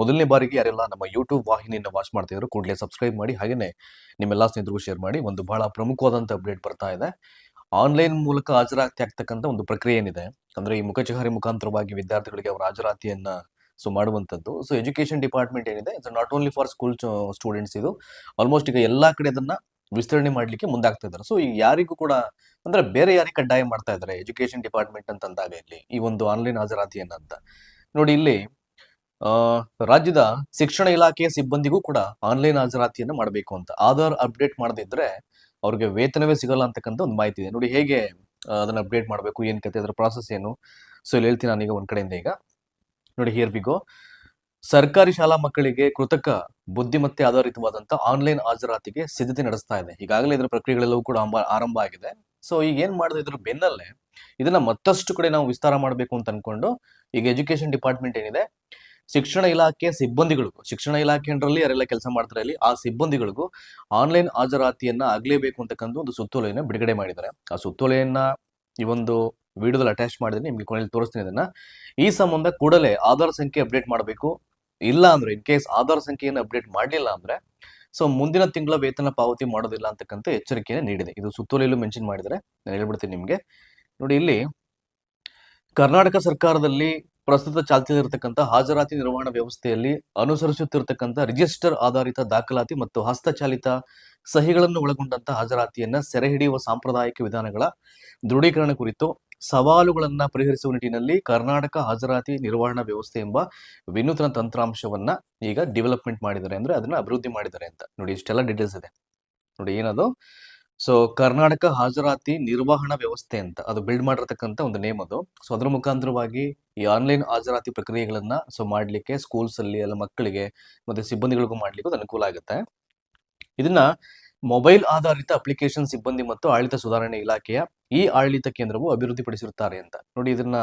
ಮೊದಲನೇ ಬಾರಿಗೆ ಯಾರೆಲ್ಲ ನಮ್ಮ ಯೂಟ್ಯೂಬ್ ವಾಹಿನಿಯನ್ನು ವಾಚ್ ಮಾಡ್ತಿದ್ರು ಕೂಡಲೇ ಸಬ್ಸ್ಕ್ರೈಬ್ ಮಾಡಿ, ಹಾಗೇನೆ ನಿಮ್ಮೆಲ್ಲ ಸ್ನೇಹಿತರಿಗೂ ಶೇರ್ ಮಾಡಿ, ಒಂದು ಬಹಳ ಪ್ರಮುಖವಾದಂಥ ಅಪ್ಡೇಟ್ ಬರ್ತಾ ಇದೆ. ಆನ್ಲೈನ್ ಮೂಲಕ ಹಾಜರಾತಿ ಆಗ್ತಕ್ಕಂಥ ಒಂದು ಪ್ರಕ್ರಿಯೆ ಏನಿದೆ? ಅಂದ್ರೆ ಈ ಮುಖಚಹಾರಿ ಮುಖಾಂತರವಾಗಿ ವಿದ್ಯಾರ್ಥಿಗಳಿಗೆ ಅವರ ಹಾಜರಾತಿಯನ್ನ ಸೊ ಮಾಡುವಂಥದ್ದು. ಸೊ ಎಜುಕೇಶನ್ ಡಿಪಾರ್ಟ್ಮೆಂಟ್ ಏನಿದೆ? It's not only for school students ಇದು. ಆಲ್ಮೋಸ್ಟ್ ಈಗ ಎಲ್ಲಾ ಕಡೆ ಅದನ್ನ ವಿಸ್ತರಣೆ ಮಾಡ್ಲಿಕ್ಕೆ ಮುಂದಾಗ್ತಾ ಇದ್ದಾರೆ. ಸೊ ಈಗ ಯಾರಿಗೂ ಕೂಡ ಅಂದ್ರೆ ಬೇರೆ ಯಾರಿಗೆ ಕಡ್ಡಾಯ ಮಾಡ್ತಾ ಇದ್ದಾರೆ? ಎಜುಕೇಶನ್ ಡಿಪಾರ್ಟ್ಮೆಂಟ್ ಅಂತ ಅಂದಾಗ ಇಲ್ಲಿ ಈ ಒಂದು ಆನ್ಲೈನ್ ಹಾಜರಾತಿಯನ್ನ ಅಂತ. ನೋಡಿ ಇಲ್ಲಿ ರಾಜ್ಯದ ಶಿಕ್ಷಣ ಇಲಾಖೆಯ ಸಿಬ್ಬಂದಿಗೂ ಕೂಡ ಆನ್ಲೈನ್ ಹಾಜರಾತಿಯನ್ನು ಮಾಡಬೇಕು ಅಂತ. ಆಧಾರ್ ಅಪ್ಡೇಟ್ ಮಾಡದಿದ್ರೆ ಅವ್ರಿಗೆ ವೇತನವೇ ಸಿಗಲ್ಲ ಅಂತಕ್ಕಂಥ ಒಂದು ಮಾಹಿತಿ ಇದೆ. ನೋಡಿ, ಹೇಗೆ ಅದನ್ನ ಅಪ್ಡೇಟ್ ಮಾಡಬೇಕು, ಏನ್ ಕತೆ, ಅದರ ಪ್ರಾಸೆಸ್ ಏನು? ಸೊ ಇಲ್ಲಿ ಹೇಳ್ತೀನಿ ನಾನೀಗ ಒಂದ್ ಕಡೆಯಿಂದ ಈಗ. ನೋಡಿ ಹಿಯರ್ ಬಿಗೋ ಸರ್ಕಾರಿ ಶಾಲಾ ಮಕ್ಕಳಿಗೆ ಕೃತಕ ಬುದ್ಧಿಮತ್ತೆ ಆಧಾರಿತವಾದಂತಹ ಆನ್ಲೈನ್ ಹಾಜರಾತಿಗೆ ಸಿದ್ಧತೆ ನಡೆಸ್ತಾ ಇದೆ. ಈಗಾಗಲೇ ಇದರ ಪ್ರಕ್ರಿಯೆಗಳೆಲ್ಲವೂ ಕೂಡ ಆರಂಭ ಆಗಿದೆ. ಸೊ ಈಗ ಏನ್ ಮಾಡಿದೆ ಇದ್ರ ಬೆನ್ನಲ್ಲೇ ಇದನ್ನ ಮತ್ತಷ್ಟು ಕಡೆ ನಾವು ವಿಸ್ತಾರ ಮಾಡಬೇಕು ಅಂತ ಅನ್ಕೊಂಡು ಈಗ ಎಜುಕೇಶನ್ ಡಿಪಾರ್ಟ್ಮೆಂಟ್ ಏನಿದೆ ಶಿಕ್ಷಣ ಇಲಾಖೆ ಸಿಬ್ಬಂದಿಗಳಿಗೂ, ಶಿಕ್ಷಣ ಇಲಾಖೆ ಯಾರೆಲ್ಲ ಕೆಲಸ ಮಾಡ್ತಾರೆ ಅಲ್ಲಿ, ಆ ಸಿಬ್ಬಂದಿಗಳಿಗೂ ಆನ್ಲೈನ್ ಹಾಜರಾತಿಯನ್ನ ಆಗ್ಲೇಬೇಕು ಅಂತಕ್ಕಂಥ ಒಂದು ಸುತ್ತೋಲೆಯನ್ನು ಬಿಡುಗಡೆ ಮಾಡಿದ್ದಾರೆ. ಆ ಸುತ್ತೋಲೆಯನ್ನ ಈ ಒಂದು ವಿಡಿಯೋದಲ್ಲಿ ಅಟ್ಯಾಚ್ ಮಾಡಿದ್ರೆ ನಿಮ್ಗೆ ಕೊನೆಯಲ್ಲಿ ತೋರಿಸ್ತೀನಿ ಅದನ್ನ. ಈ ಸಂಬಂಧ ಕೂಡಲೇ ಆಧಾರ್ ಸಂಖ್ಯೆ ಅಪ್ಡೇಟ್ ಮಾಡಬೇಕು. ಇಲ್ಲ ಅಂದ್ರೆ ಇನ್ ಕೇಸ್ ಆಧಾರ್ ಸಂಖ್ಯೆಯನ್ನು ಅಪ್ಡೇಟ್ ಮಾಡಲಿಲ್ಲ ಅಂದ್ರೆ ಸೊ ಮುಂದಿನ ತಿಂಗಳ ವೇತನ ಪಾವತಿ ಮಾಡೋದಿಲ್ಲ ಅಂತಕ್ಕಂಥ ಎಚ್ಚರಿಕೆಯನ್ನು ನೀಡಿದೆ. ಇದು ಸುತ್ತೋಲೆಯಲ್ಲೂ ಮೆನ್ಷನ್ ಮಾಡಿದರೆ ನಾನು ಹೇಳ್ಬಿಡ್ತೀನಿ ನಿಮಗೆ. ನೋಡಿ ಇಲ್ಲಿ, ಕರ್ನಾಟಕ ಸರ್ಕಾರದಲ್ಲಿ ಪ್ರಸ್ತುತ ಚಾಲ್ತಿಯಲ್ಲಿರತಕ್ಕಂಥ ಹಾಜರಾತಿ ನಿರ್ವಹಣಾ ವ್ಯವಸ್ಥೆಯಲ್ಲಿ ಅನುಸರಿಸುತ್ತಿರತಕ್ಕಂಥ ರಿಜಿಸ್ಟರ್ ಆಧಾರಿತ ದಾಖಲಾತಿ ಮತ್ತು ಹಸ್ತಚಾಲಿತ ಸಹಿಗಳನ್ನು ಒಳಗೊಂಡಂತಹ ಹಾಜರಾತಿಯನ್ನ ಸೆರೆ ಹಿಡಿಯುವ ಸಾಂಪ್ರದಾಯಿಕ ವಿಧಾನಗಳ ದೃಢೀಕರಣ ಕುರಿತು ಸವಾಲುಗಳನ್ನ ಪರಿಹರಿಸುವ ನಿಟ್ಟಿನಲ್ಲಿ ಕರ್ನಾಟಕ ಹಾಜರಾತಿ ನಿರ್ವಹಣಾ ವ್ಯವಸ್ಥೆ ಎಂಬ ವಿನೂತನ ತಂತ್ರಾಂಶವನ್ನ ಈಗ ಡೆವಲಪ್ಮೆಂಟ್ ಮಾಡಿದ್ದಾರೆ ಅಂದ್ರೆ ಅದನ್ನ ಅಭಿವೃದ್ಧಿ ಮಾಡಿದ್ದಾರೆ ಅಂತ. ನೋಡಿ, ಇಷ್ಟೆಲ್ಲ ಡೀಟೇಲ್ಸ್ ಇದೆ. ನೋಡಿ, ಏನದು? ಸೊ ಕರ್ನಾಟಕ ಹಾಜರಾತಿ ನಿರ್ವಹಣಾ ವ್ಯವಸ್ಥೆ ಅಂತ ಅದು ಬಿಲ್ಡ್ ಮಾಡಿರ್ತಕ್ಕಂಥ ಒಂದು ನೇಮ್ ಅದು. ಸೊ ಅದ್ರ ಮುಖಾಂತರವಾಗಿ ಈ ಆನ್ಲೈನ್ ಹಾಜರಾತಿ ಪ್ರಕ್ರಿಯೆಗಳನ್ನ ಸೊ ಮಾಡ್ಲಿಕ್ಕೆ ಸ್ಕೂಲ್ಸ್ ಅಲ್ಲಿ ಎಲ್ಲ ಮಕ್ಕಳಿಗೆ ಮತ್ತೆ ಸಿಬ್ಬಂದಿಗಳಿಗೂ ಮಾಡ್ಲಿಕ್ಕೆ ಅನುಕೂಲ ಆಗುತ್ತೆ. ಇದನ್ನ ಮೊಬೈಲ್ ಆಧಾರಿತ ಅಪ್ಲಿಕೇಶನ್ ಸಿಬ್ಬಂದಿ ಮತ್ತು ಆಡಳಿತ ಸುಧಾರಣೆ ಇಲಾಖೆಯ ಈ ಆಡಳಿತ ಕೇಂದ್ರವು ಅಭಿವೃದ್ಧಿಪಡಿಸಿರುತ್ತಾರೆ ಅಂತ. ನೋಡಿ ಇದನ್ನ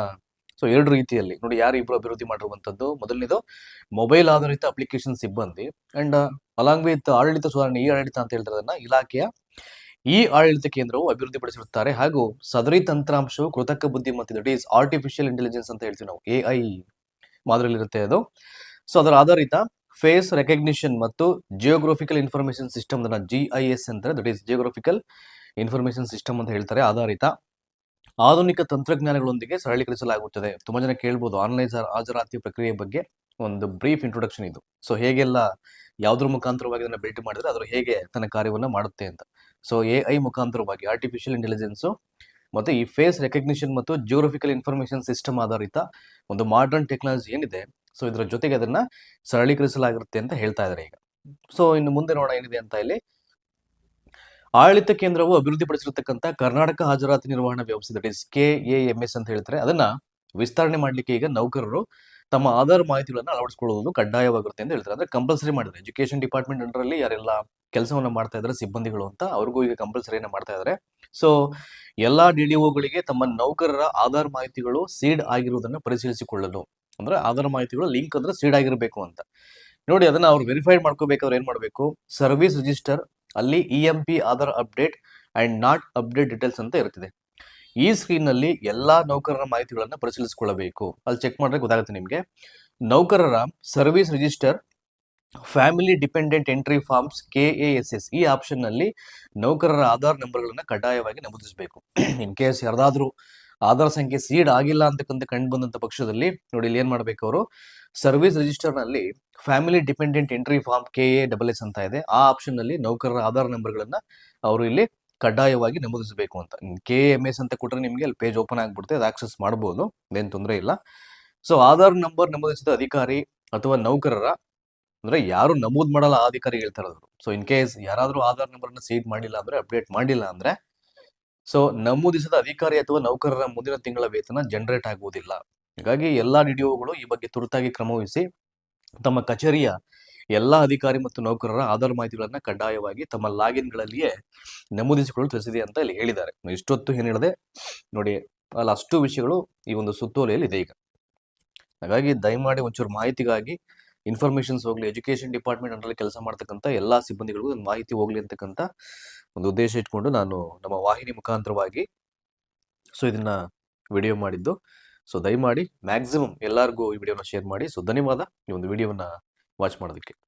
ಸೊ ಎರಡು ರೀತಿಯಲ್ಲಿ ನೋಡಿ ಯಾರು ಇಬ್ರು ಅಭಿವೃದ್ಧಿ ಮಾಡಿರುವಂತದ್ದು ಮೊದಲನೇದು ಮೊಬೈಲ್ ಆಧಾರಿತ ಅಪ್ಲಿಕೇಶನ್ ಸಿಬ್ಬಂದಿ ಅಂಡ್ ಅಲಾಂಗ್ ವಿತ್ ಆಡಳಿತ ಸುಧಾರಣೆ ಈ ಆಡಳಿತ ಅಂತ ಹೇಳ್ತಾರದನ್ನ ಇಲಾಖೆಯ ಈ ಆಡಳಿತ ಕೇಂದ್ರವು ಅಭಿವೃದ್ಧಿಪಡಿಸಿರುತ್ತಾರೆ ಹಾಗೂ ಸದರಿ ತಂತ್ರಾಂಶವು ಕೃತಕ ಬುದ್ಧಿಮತ್ತೆ ದಟ್ ಈಸ್ ಆರ್ಟಿಫಿಷಿಯಲ್ ಇಂಟೆಲಿಜೆನ್ಸ್ ಅಂತ ಹೇಳ್ತೀವಿ ನಾವು ಎ ಐ ಮಾದರಿಯಲ್ಲಿರುತ್ತೆ ಅದು. ಸೊ ಅದರ ಆಧಾರಿತ ಫೇಸ್ ರೆಕಗ್ನಿಷನ್ ಮತ್ತು ಜಿಯೋಗ್ರಫಿಕಲ್ ಇನ್ಫಾರ್ಮೇಶನ್ ಸಿಸ್ಟಮ್ ಅದನ್ನ ಜಿ ಐ ಎಸ್ ಅಂತಾರೆ that is geographical information system ಅಂತ ಹೇಳ್ತಾರೆ, ಆಧಾರಿತ. ಆಧುನಿಕ ತಂತ್ರಜ್ಞಾನಗಳೊಂದಿಗೆ ಸರಳೀಕರಿಸಲಾಗುತ್ತದೆ. ತುಂಬಾ ಜನ ಕೇಳ್ಬೋದು ಆನ್ಲೈನ್ ಹಾಜರಾತಿ ಪ್ರಕ್ರಿಯೆ ಬಗ್ಗೆ ಒಂದು ಬ್ರೀಫ್ ಇಂಟ್ರೊಡಕ್ಷನ್ ಇದು. ಸೊ ಹೇಗೆಲ್ಲ, ಯಾವುದ್ರ ಮುಖಾಂತರವಾಗಿ ಅದನ್ನ ಬಿಲ್ಟ್ ಮಾಡಿದ್ರೆ, ಅದ್ರ ಹೇಗೆ ತನ್ನ ಕಾರ್ಯವನ್ನ ಮಾಡುತ್ತೆ ಅಂತ. ಸೊ ಎ ಐ ಮುಖಾಂತರವಾಗಿ ಆರ್ಟಿಫಿಷಿಯಲ್ ಇಂಟೆಲಿಜೆನ್ಸ್ ಮತ್ತು ಈ ಫೇಸ್ ರೆಕಗ್ನಿಷನ್ ಮತ್ತು ಜಿಯೋಗ್ರಫಿಕಲ್ ಇನ್ಫಾರ್ಮೇಷನ್ ಸಿಸ್ಟಮ್ ಆಧಾರಿತ ಒಂದು ಮಾಡರ್ನ್ ಟೆಕ್ನಾಲಜಿ ಏನಿದೆ. ಸೊ ಇದರ ಜೊತೆಗೆ ಅದನ್ನ ಸರಳೀಕರಿಸಲಾಗಿರುತ್ತೆ ಅಂತ ಹೇಳ್ತಾ ಇದ್ದಾರೆ ಈಗ. ಸೊ ಇನ್ನು ಮುಂದೆ ನೋಡೋಣ ಏನಿದೆ ಅಂತ ಇಲ್ಲಿ ಆಡಳಿತ ಕೇಂದ್ರವು ಅಭಿವೃದ್ಧಿಪಡಿಸಿರತಕ್ಕಂಥ ಕರ್ನಾಟಕ ಹಾಜರಾತಿ ನಿರ್ವಹಣಾ ವ್ಯವಸ್ಥೆ that is K A M S ಅಂತ ಹೇಳ್ತಾರೆ. ಅದನ್ನ ವಿಸ್ತರಣೆ ಮಾಡ್ಲಿಕ್ಕೆ ಈಗ ನೌಕರರು ತಮ್ಮ ಆಧಾರ್ ಮಾಹಿತಿಗಳನ್ನು ಅಳವಡಿಸಿಕೊಳ್ಳುವುದು ಕಡ್ಡಾಯವಾಗಿರುತ್ತೆ ಅಂತ ಹೇಳ್ತಾರೆ. ಅಂದ್ರೆ ಕಂಪಲ್ಸರಿ ಮಾಡಿದ್ರೆ ಎಜುಕೇಶನ್ ಡಿಪಾರ್ಟ್ಮೆಂಟ್ ಅಂಡರಲ್ಲಿ ಯಾರೆಲ್ಲ ಕೆಲಸವನ್ನು ಮಾಡ್ತಾ ಇದ್ದಾರೆ, ಸಿಬ್ಬಂದಿಗಳು ಅಂತ ಅವ್ರಿಗೂ ಈಗ ಕಂಪಲ್ಸರಿಯನ್ನು ಮಾಡ್ತಾ ಇದ್ದಾರೆ. ಸೊ ಎಲ್ಲಾ ಡಿಡಿಒಗಳಿಗೆ ತಮ್ಮ ನೌಕರರ ಆಧಾರ್ ಮಾಹಿತಿಗಳು ಸೀಡ್ ಆಗಿರುವುದನ್ನು ಪರಿಶೀಲಿಸಿಕೊಳ್ಳಲು. ಅಂದ್ರೆ ಆಧಾರ್ ಮಾಹಿತಿಗಳು ಲಿಂಕ್ ಅಂದ್ರೆ ಸೀಡ್ ಆಗಿರಬೇಕು ಅಂತ. ನೋಡಿ, ಅದನ್ನ ಅವ್ರು ವೆರಿಫೈಡ್ ಮಾಡ್ಕೋಬೇಕಾದ್ರೆ ಏನ್ ಮಾಡಬೇಕು? ಸರ್ವಿಸ್ ರಿಜಿಸ್ಟರ್ ಅಲ್ಲಿ E M P Aadhaar update and not update details ಅಂತ ಇರುತ್ತದೆ. ಈ ಸ್ಕ್ರೀನ್ನಲ್ಲಿ ಎಲ್ಲಾ ನೌಕರರ ಮಾಹಿತಿಗಳನ್ನು ಪರಿಶೀಲಿಸಿಕೊಳ್ಳಬೇಕು. ಅಲ್ಲಿ ಚೆಕ್ ಮಾಡಿದ್ರೆ ಗೊತ್ತಾಗುತ್ತೆ ನಿಮಗೆ. ನೌಕರರ service register family dependent entry forms K A S S ಈ ಆಪ್ಷನ್ನಲ್ಲಿ ನೌಕರರ ಆಧಾರ್ ನಂಬರ್ಗಳನ್ನು ಕಡ್ಡಾಯವಾಗಿ ನಮೂದಿಸಬೇಕು. ಇನ್ ಕೇಸ್ ಯಾರ್ದಾದ್ರೂ ಆಧಾರ್ ಸಂಖ್ಯೆ ಸೀಡ್ ಆಗಿಲ್ಲ ಅಂತಕ್ಕಂಥ ಕಂಡು ಬಂದಂತ ಪಕ್ಷದಲ್ಲಿ ನೋಡಿ ಇಲ್ಲಿ ಏನು ಮಾಡ್ಬೇಕು ಅವರು? Service ರಿಜಿಸ್ಟರ್ನಲ್ಲಿ family dependent entry form K A double S ಅಂತ ಇದೆ. ಆ ಆಪ್ಷನ್ನಲ್ಲಿ ನೌಕರರ ಆಧಾರ್ ನಂಬರ್ಗಳನ್ನು ಅವರು ಇಲ್ಲಿ ಕಡ್ಡಾಯವಾಗಿ ನಮೂದಿಸಬೇಕು ಅಂತ. ಕೆ ಎಂ ಎಸ್ ಅಂತ ಕೊಟ್ರೆ ನಿಮಗೆ ಅಲ್ಲಿ ಪೇಜ್ ಓಪನ್ ಆಗ್ಬಿಡುತ್ತೆ, ಅದು ಆಕ್ಸೆಸ್ ಮಾಡಬಹುದು ಏನ್ ತೊಂದರೆ ಇಲ್ಲ. ಸೊ ಆಧಾರ್ ನಂಬರ್ ನಮೂದಿಸಿದ ಅಧಿಕಾರಿ ಅಥವಾ ನೌಕರರ, ಅಂದ್ರೆ ಯಾರು ನಮೂದ್ ಮಾಡಲ್ಲ ಆ ಅಧಿಕಾರಿ ಹೇಳ್ತಾರ ಸೊ ಇನ್ ಕೇಸ್ ಯಾರಾದ್ರೂ ಆಧಾರ್ ನಂಬರ್ನ ಸೀಡ್ ಮಾಡಿಲ್ಲ ಅಂದ್ರೆ ಅಪ್ಡೇಟ್ ಮಾಡಿಲ್ಲ ಅಂದ್ರೆ ಸೊ ನಮೂದಿಸಿದ ಅಧಿಕಾರಿ ಅಥವಾ ನೌಕರರ ಮುಂದಿನ ತಿಂಗಳ ವೇತನ ಜನರೇಟ್ ಆಗುವುದಿಲ್ಲ. ಹೀಗಾಗಿ ಎಲ್ಲಾ ಡಿಡಿಒಗಳು ಈ ಬಗ್ಗೆ ತುರ್ತಾಗಿ ಕ್ರಮವಹಿಸಿ ತಮ್ಮ ಕಚೇರಿಯ ಎಲ್ಲಾ ಅಧಿಕಾರಿ ಮತ್ತು ನೌಕರರ ಆಧಾರ್ ಮಾಹಿತಿಗಳನ್ನ ಕಡ್ಡಾಯವಾಗಿ ತಮ್ಮ ಲಾಗಿನ್ಗಳಲ್ಲಿಯೇ ನಮೂದಿಸಿಕೊಳ್ಳಲು ತಿಳಿಸಿದೆ ಅಂತ ಇಲ್ಲಿ ಹೇಳಿದ್ದಾರೆ. ಇಷ್ಟೊತ್ತು ಏನ್ ಹೇಳಿದೆ, ನೋಡಿ, ಅಲ್ಲಿ, ಅಷ್ಟು ವಿಷಯಗಳು ಈ ಒಂದು ಸುತ್ತೋಲೆಯಲ್ಲಿ ಇದೆ ಈಗ. ಹಾಗಾಗಿ ದಯಮಾಡಿ ಒಂಚೂರು ಮಾಹಿತಿಗಾಗಿ ಇನ್ಫಾರ್ಮೇಶನ್ಸ್ ಹೋಗ್ಲಿ ಎಜುಕೇಶನ್ ಡಿಪಾರ್ಟ್ಮೆಂಟ್ ಅಂಡರಲ್ಲಿ ಕೆಲಸ ಮಾಡ್ತಕ್ಕಂಥ ಎಲ್ಲಾ ಸಿಬ್ಬಂದಿಗಳಿಗೂ ಒಂದು ಮಾಹಿತಿ ಹೋಗ್ಲಿ ಅಂತಕ್ಕಂಥ ಒಂದು ಉದ್ದೇಶ ಇಟ್ಕೊಂಡು ನಾನು ನಮ್ಮ ವಾಹಿನಿ ಮುಖಾಂತರವಾಗಿ ಸೊ, ಇದನ್ನ ವಿಡಿಯೋ ಮಾಡಿದ್ದು. ಸೊ, ದಯಮಾಡಿ ಮ್ಯಾಕ್ಸಿಮಮ್ ಎಲ್ಲರಿಗೂ ಈ ವಿಡಿಯೋನ ಶೇರ್ ಮಾಡಿ. ಸೊ, ಧನ್ಯವಾದ. ಈ ಒಂದು ವಿಡಿಯೋನ ವಾಚ್ ಮಾಡೋದಕ್ಕೆ.